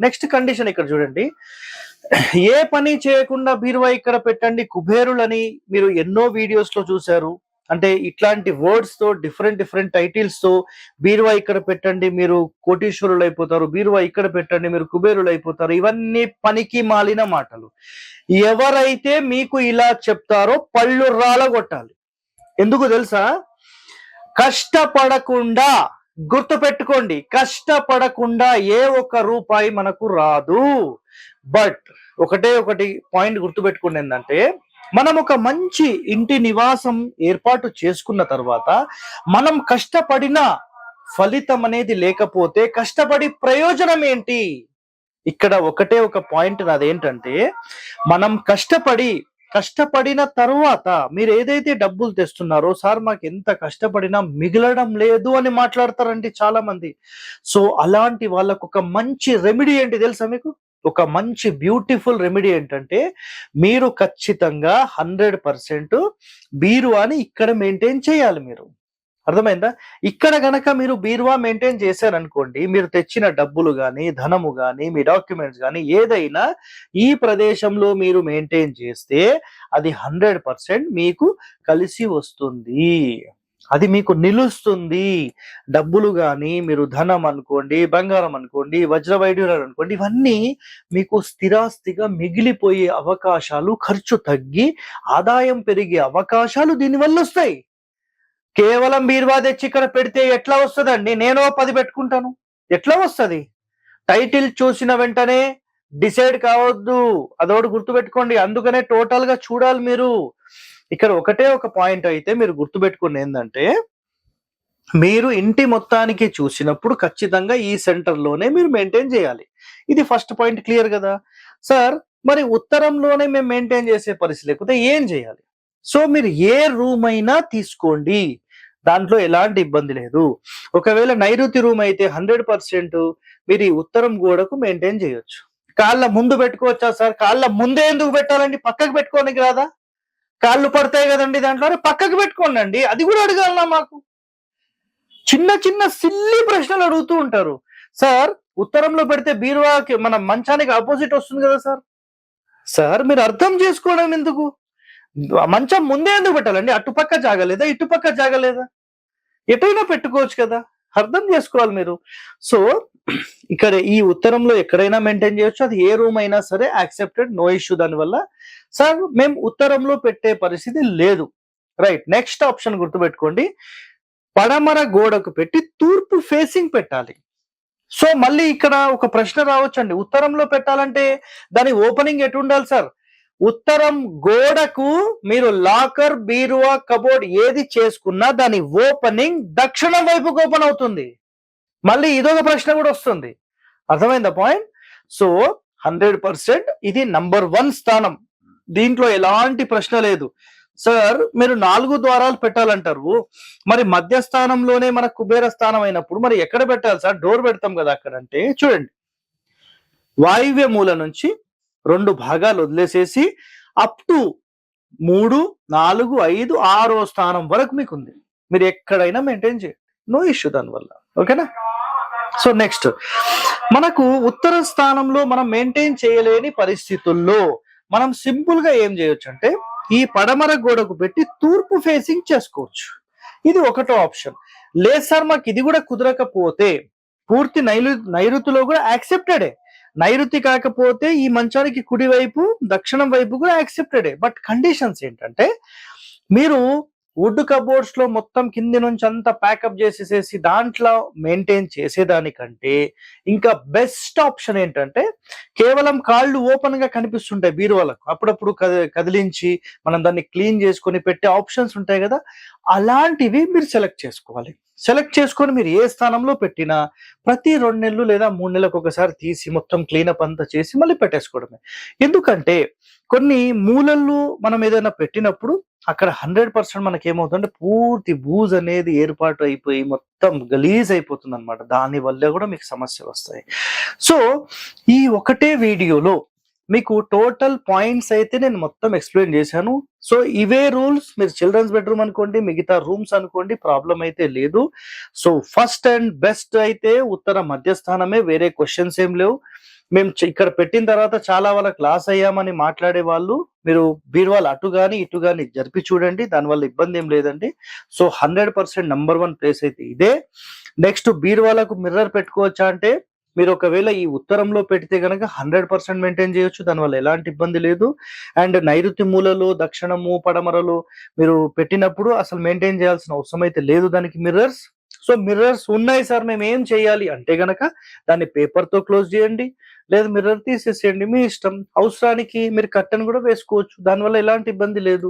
Next condition ఇక్కడ చూడండి. ఏ పని చేయకుండా బీరువా ఇక్కడ పెట్టండి కుబేరులని మీరు ఎన్నో వీడియోస్లో చూశారు. అంటే ఇట్లాంటి వర్డ్స్తో డిఫరెంట్ డిఫరెంట్ టైటిల్స్తో బీరువా ఇక్కడ పెట్టండి మీరు కోటీశ్వరులు అయిపోతారు. బీరువా ఇక్కడ పెట్టండి మీరు కుబేరులు అయిపోతారు. ఇవన్నీ పనికి మాలిన మాటలు. ఎవరైతే మీకు ఇలా చెప్తారో పళ్ళు రాలగొట్టాలి. ఎందుకు తెలుసా? కష్టపడకుండా గుర్తు పెట్టుకోండి కష్టపడకుండా ఏ ఒక్క రూపాయి మనకు రాదు. బట్ ఒకటే ఒకటి పాయింట్ గుర్తు పెట్టుకోండి ఏంటంటే మనం ఒక మంచి ఇంటి నివాసం ఏర్పాటు చేసుకున్న తర్వాత మనం కష్టపడిన ఫలితం అనేది లేకపోతే కష్టపడి ప్రయోజనం ఏంటి? ఇక్కడ ఒకటే ఒక పాయింట్ నాదేంటంటే మనం కష్టపడి కష్టపడిన తర్వాత మీరు ఏదైతే డబ్బులు తెస్తున్నారో సార్ మాకు ఎంత కష్టపడినా మిగలడం లేదు అని మాట్లాడతారండి చాలా మంది సో అలాంటి వాళ్ళకు ఒక మంచి రెమెడీ ఏంటి తెలుసా మీకు? ఒక మంచి బ్యూటిఫుల్ రెమెడీ ఏంటంటే మీరు ఖచ్చితంగా హండ్రెడ్ పర్సెంట్ బీరువాని ఇక్కడ మెయింటైన్ చేయాలి మీరు. అర్థమైందా? ఇక్కడ గనక మీరు బీరువా మెయింటైన్ చేశారనుకోండి మీరు తెచ్చిన డబ్బులు కానీ ధనము కానీ మీ డాక్యుమెంట్స్ కానీ ఏదైనా ఈ ప్రదేశంలో మీరు మెయింటైన్ చేస్తే అది హండ్రెడ్ పర్సెంట్ మీకు కలిసి వస్తుంది. అది మీకు నిలుస్తుంది. డబ్బులు కానీ మీరు ధనం అనుకోండి బంగారం అనుకోండి వజ్ర అనుకోండి ఇవన్నీ మీకు స్థిరాస్తిగా మిగిలిపోయే అవకాశాలు ఖర్చు తగ్గి ఆదాయం పెరిగే అవకాశాలు దీనివల్ల వస్తాయి. కేవలం బీరువా తెచ్చి ఇక్కడ పెడితే ఎట్లా వస్తుందండి? నేను పది పెట్టుకుంటాను. ఎట్లా వస్తుంది? టైటిల్ చూసిన వెంటనే డిసైడ్ కావద్దు. అదోటి గుర్తుపెట్టుకోండి. అందుకనే టోటల్గా చూడాలి మీరు. ఇక్కడ ఒకటే ఒక పాయింట్ అయితే మీరు గుర్తుపెట్టుకుని ఏంటంటే మీరు ఇంటి మొత్తానికి చూసినప్పుడు ఖచ్చితంగా ఈ సెంటర్లోనే మీరు మెయింటైన్ చేయాలి. ఇది ఫస్ట్ పాయింట్ క్లియర్ కదా? సార్ మరి ఉత్తరంలోనే మేము మెయింటైన్ చేసే పరిస్థితి లేకపోతే ఏం చేయాలి? సో మీరు ఏ రూమ్ అయినా తీసుకోండి. దాంట్లో ఎలాంటి ఇబ్బంది లేదు. ఒకవేళ నైరుతి రూమ్ అయితే హండ్రెడ్ పర్సెంట్ మీరు ఈ ఉత్తరం గోడకు మెయింటైన్ చేయొచ్చు. కాళ్ళ ముందు పెట్టుకోవచ్చా సార్? కాళ్ళ ముందే ఎందుకు పెట్టాలండి? పక్కకు పెట్టుకోనికి రాదా? కాళ్ళు పడతాయి కదండి దాంట్లో? అరే పక్కకు పెట్టుకోండి అండి. అది కూడా అడగాలనా మాకు? చిన్న చిన్న సిల్లి ప్రశ్నలు అడుగుతూ ఉంటారు. సార్ ఉత్తరంలో పెడితే బీరువాకి మన మంచానికి ఆపోజిట్ వస్తుంది కదా సార్? సార్ మీరు అర్థం చేసుకోవడం ఎందుకు? మంచం ముందే ఎందుకు పెట్టాలండి? అటుపక్క జాగలేదా? ఇటుపక్క జాగలేదా? ఎటైనా పెట్టుకోవచ్చు కదా? అర్థం చేసుకోవాలి మీరు. సో ఇక్కడ ఈ ఉత్తరంలో ఎక్కడైనా మెయింటైన్ చేయొచ్చు. అది ఏ రూమ్ అయినా సరే యాక్సెప్టెడ్ నో ఇష్యూ దానివల్ల. సార్ మేము ఉత్తరంలో పెట్టే పరిస్థితి లేదు. రైట్ నెక్స్ట్ ఆప్షన్ గుర్తుపెట్టుకోండి. పడమర గోడకు పెట్టి తూర్పు ఫేసింగ్ పెట్టాలి. సో మళ్ళీ ఇక్కడ ఒక ప్రశ్న రావచ్చండి. ఉత్తరంలో పెట్టాలంటే దాని ఓపెనింగ్ ఎటు ఉండాలి సార్? ఉత్తరం గోడకు మీరు లాకర్ బీరువా కబోర్డ్ ఏది చేసుకున్నా దాని ఓపెనింగ్ దక్షిణం వైపుకు ఓపెన్ అవుతుంది. మళ్ళీ ఇదొక ప్రశ్న కూడా వస్తుంది. అర్థమైందా పాయింట్? సో హండ్రెడ్ పర్సెంట్ ఇది నంబర్ వన్ స్థానం. దీంట్లో ఎలాంటి ప్రశ్న లేదు. సార్ మీరు నాలుగు ద్వారాలు పెట్టాలంటారు. మరి మధ్య స్థానంలోనే మన కుబేర స్థానం అయినప్పుడు మరి ఎక్కడ పెట్టాలి సార్? డోర్ పెడతాం కదా అక్కడ అంటే చూడండి. వాయువ్య మూల నుంచి రెండు భాగాలు వదిలేసేసి అప్ టు మూడు నాలుగు ఐదు ఆరో స్థానం వరకు మీకు ఉంది మీరు ఎక్కడైనా మెయింటైన్ చేయండి. నో ఇష్యూ దానివల్ల ఓకేనా సో నెక్స్ట్ మనకు ఉత్తర స్థానంలో మనం మెయింటైన్ చేయలేని పరిస్థితుల్లో మనం సింపుల్గా ఏం చేయొచ్చు అంటే ఈ పడమర గోడకు పెట్టి తూర్పు ఫేసింగ్ చేసుకోవచ్చు. ఇది ఒకటో ఆప్షన్ లేదు సార్ మాకు ఇది కూడా కుదరకపోతే పూర్తి నైరు నైరుతిలో కూడా యాక్సెప్టెడే నైరుతి కాకపోతే ఈ మంచానికి కుడివైపు దక్షిణం వైపు కూడా యాక్సెప్టెడే బట్ కండిషన్స్ ఏంటంటే మీరు వుడ్ కబోర్డ్స్లో మొత్తం కింది నుంచి అంతా ప్యాకప్ చేసేసేసి దాంట్లో మెయింటైన్ చేసేదానికంటే ఇంకా బెస్ట్ ఆప్షన్ ఏంటంటే కేవలం కాళ్ళు ఓపెన్గా కనిపిస్తుంటాయి బీరువాలకు. అప్పుడప్పుడు కదిలించి మనం దాన్ని క్లీన్ చేసుకొని పెట్టే ఆప్షన్స్ ఉంటాయి కదా అలాంటివి మీరు సెలెక్ట్ చేసుకోవాలి. సెలెక్ట్ చేసుకొని మీరు ఏ స్థానంలో పెట్టినా ప్రతి రెండు నెలలు లేదా మూడు నెలలకు ఒకసారి తీసి మొత్తం క్లీనప్ అంతా చేసి మళ్ళీ పెట్టేసుకోవడమే. ఎందుకంటే కొన్ని మూలల్లో మనం ఏదైనా పెట్టినప్పుడు అక్కడ హండ్రెడ్ పర్సెంట్ మనకి ఏమవుతుందంటే పూర్తి బూజ్ అనేది ఏర్పాటు అయిపోయి మొత్తం గలీజ్ అయిపోతుంది అనమాట దాని వల్ల కూడా మీకు సమస్యలు వస్తాయి. సో ఈ ఒకటే వీడియోలో మీకు టోటల్ పాయింట్స్ అయితే నేను మొత్తం ఎక్స్ప్లెయిన్ చేశాను. సో ఇవే రూల్స్ మీరు చిల్డ్రన్స్ బెడ్రూమ్ అనుకోండి మిగతా రూమ్స్ అనుకోండి ప్రాబ్లం అయితే లేదు. సో ఫస్ట్ అండ్ బెస్ట్ అయితే ఉత్తర మధ్యస్థానమే వేరే క్వశ్చన్స్ ఏం లేవు. మేము ఇక్కడ పెట్టిన తర్వాత చాలా వాళ్ళకి లాస్ అయ్యామని మాట్లాడే వాళ్ళు. మీరు బీరువాలు అటు కానీ ఇటు కానీ జరిపి చూడండి దానివల్ల ఇబ్బంది ఏం లేదండి. So hundred percent number one place అయితే ఇదే. నెక్స్ట్ బీరువాలకు మిర్రర్ పెట్టుకోవచ్చా అంటే మీరు ఒకవేళ ఈ ఉత్తరంలో పెడితే కనుక హండ్రెడ్ పర్సెంట్ మెయింటైన్ చేయొచ్చు దానివల్ల ఎలాంటి ఇబ్బంది లేదు. అండ్ నైరుతి మూలలో దక్షిణము పడమరలు మీరు పెట్టినప్పుడు అసలు మెయింటైన్ చేయాల్సిన అవసరం అయితే లేదు దానికి మిర్రర్స్. సో మిర్రర్స్ ఉన్నాయి సార్ మేము ఏం చేయాలి అంటే గనక దాన్ని పేపర్తో క్లోజ్ చేయండి లేదు మిర్రర్ తీసేసేయండి. మీ ఇష్టం. అవసరానికి మీరు కట్టెను కూడా వేసుకోవచ్చు దానివల్ల ఎలాంటి ఇబ్బంది లేదు.